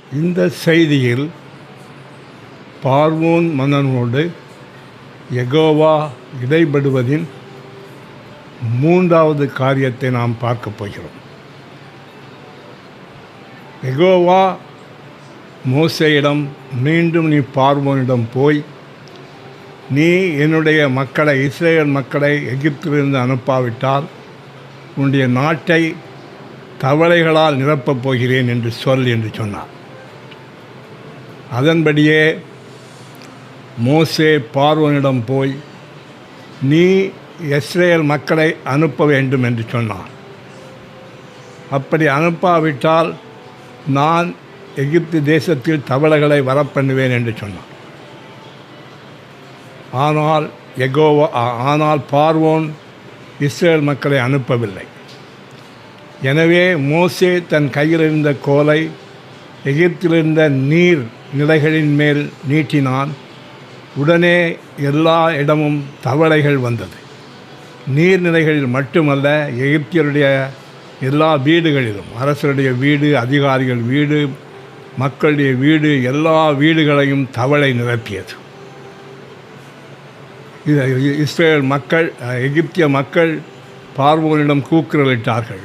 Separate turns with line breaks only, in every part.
இந்த செய்தியில் பார்வோன் மன்னனோடு எகோவா இடைபடுவதின் மூன்றாவது காரியத்தை நாம் பார்க்கப் போகிறோம். எகோவா மோசையிடம் மீண்டும் நீ பார்வோனிடம் போய் நீ என்னுடைய மக்களை இஸ்ரேல் மக்களை எகிப்திலிருந்து அனுப்பாவிட்டால் உன்னுடைய நாட்டை தவளைகளால் நிரப்பப் போகிறேன் என்று சொல் என்று சொன்னார். அதன்படியே மோசே பார்வனிடம் போய் நீ இஸ்ரேல் மக்களை அனுப்ப வேண்டும் என்று சொன்னார் அப்படி அனுப்பாவிட்டால் நான் எகிப்து தேசத்தில் தவளைகளை வரப்பண்ணுவேன் என்று சொன்னான். ஆனால் எகோவா ஆனால் பார்வோன் இஸ்ரேல் மக்களை அனுப்பவில்லை. எனவே மோசே தன் கையில் இருந்த கோலை எகிப்திலிருந்த நீர் நிலைகளின் மேல் நீட்டினான். உடனே எல்லா இடமும் தவளைகள் வந்தது. நீர்நிலைகளில் மட்டுமல்ல எகிப்தியருடைய எல்லா வீடுகளிலும் அரசருடைய வீடு அதிகாரிகள் வீடு மக்களுடைய வீடு எல்லா வீடுகளையும் தவளை நிரப்பியது. இது இஸ்ரேல் மக்கள் எகிப்திய மக்கள் பார்வோனிடம் கூக்குரலிட்டார்கள்.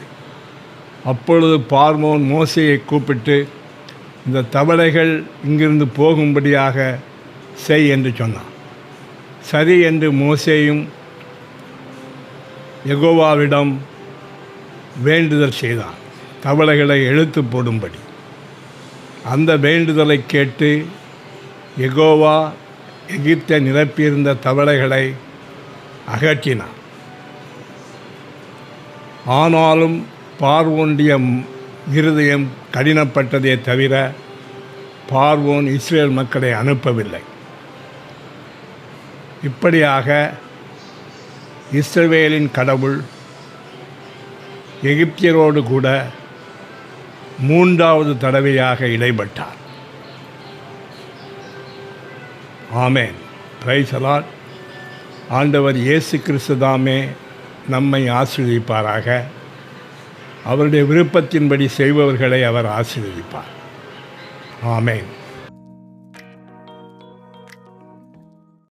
அப்பொழுது பார்மோன் மோசையை கூப்பிட்டு இந்த தவளைகள் இங்கிருந்து போகும்படியாக செய் என்று சொன்னான். சரி என்று மோசேயும் எகோவாவிடம் வேண்டுதல் செய்தான். தவளைகளை எழுத்து போடும்படி. அந்த வேண்டுதலை கேட்டு எகோவா எகிப்தை நிரப்பியிருந்த தவளைகளை அகற்றினான். ஆனாலும் பார்வோண்டிய இருதயம் கடினப்பட்டதே தவிர பார்வோன் இஸ்ரேல் மக்களை அனுப்பவில்லை. இப்படியாக இஸ்ரவேலின் கடவுள் எகிப்தியரோடு கூட மூன்றாவது தடவையாக இடைப்பட்டார் ஆமேன். பிரைசலால் ஆண்டவர் இயேசு கிறிஸ்து தாமே நம்மை ஆசிரியப்பாராக அவருடைய விருப்பத்தின்படி செய்பவர்களை அவர் ஆசீர்வதிப்பார். ஆமேன்.